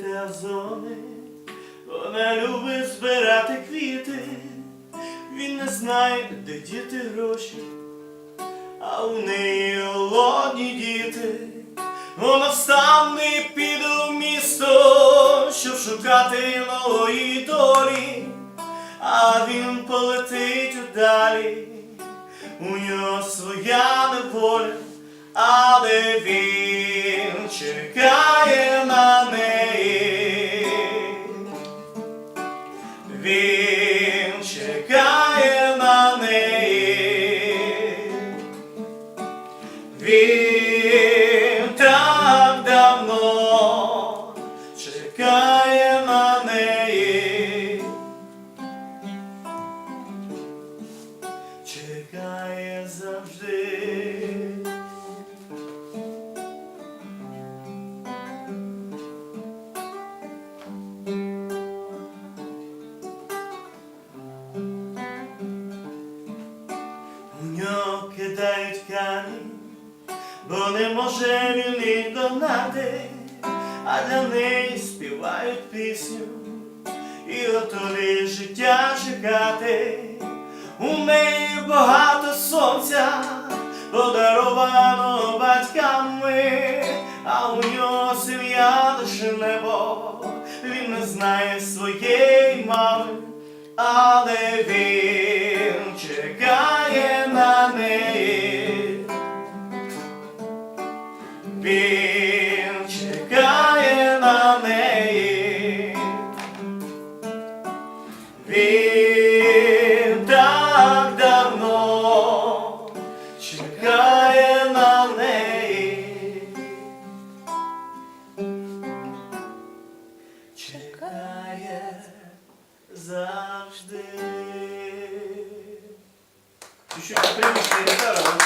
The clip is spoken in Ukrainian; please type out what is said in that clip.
робити азони, вона любить збирати квіти, він не знає, де діти гроші, а у неї голодні діти. Вона встане і піде в місто, щоб шукати нової долі, а він полетить удалі, у нього своя неволя, але він чекає на Він чекає на неї. Він так давно чекає на неї. Чекає завжди. Кидають камінь, бо не може він їх догнати, а для неї співають пісню і готові життя чекати. У неї багато сонця, подарованого батьками, а у нього сім'я лише небо, він не знає своєї мами, але він Він чекає на неї. Він так давно чекає на неї. Чекає завжди. Гітара.